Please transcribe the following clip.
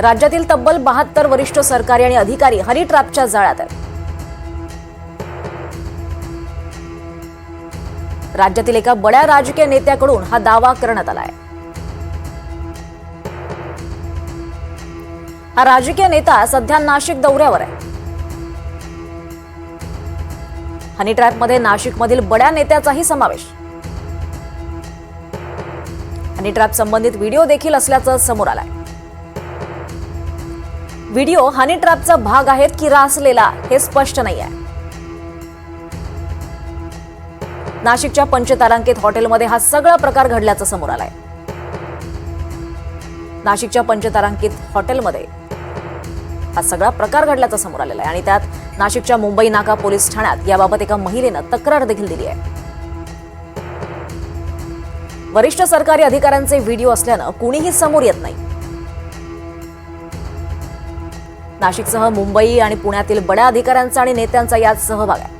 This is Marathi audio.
राज्यातील तब्बल बहात्तर वरिष्ठ सरकारी आणि अधिकारी हनी ट्रॅपच्या जाळ्यात आहेत. राज्यातील एका बड्या राजकीय नेत्याकडून हा दावा करण्यात आला आहे हा राजकीय नेता सध्या नाशिक दौऱ्यावर आहे. हनी ट्रॅपमध्ये नाशिकमधील बड्या नेत्याचाही समावेश. हनी ट्रॅप संबंधित व्हिडिओ देखील असल्याचं समोर आलाय. व्हिडिओ हनी ट्रॅपचा भाग आहेत की रासलेला हे स्पष्ट नाही आहे नाशिकच्या पंचतारांकित हॉटेलमध्ये हा सगळा प्रकार घडल्याचं समोर आलाय. नाशिकच्या पंचतारांकित हॉटेलमध्ये हा सगळा प्रकार घडल्याचा समोर आलेला आहे आणि त्यात नाशिकच्या मुंबई नाका पोलीस ठाण्यात याबाबत एका महिलेनं तक्रार देखील दिली आहे. वरिष्ठ सरकारी अधिकाऱ्यांचे व्हिडिओ असल्यानं कुणीही समोर येत नाही. नाशिकसह मुंबई आणि पुण्यातील बड्या अधिकाऱ्यांचा आणि नेत्यांचा यात सहभाग आहे.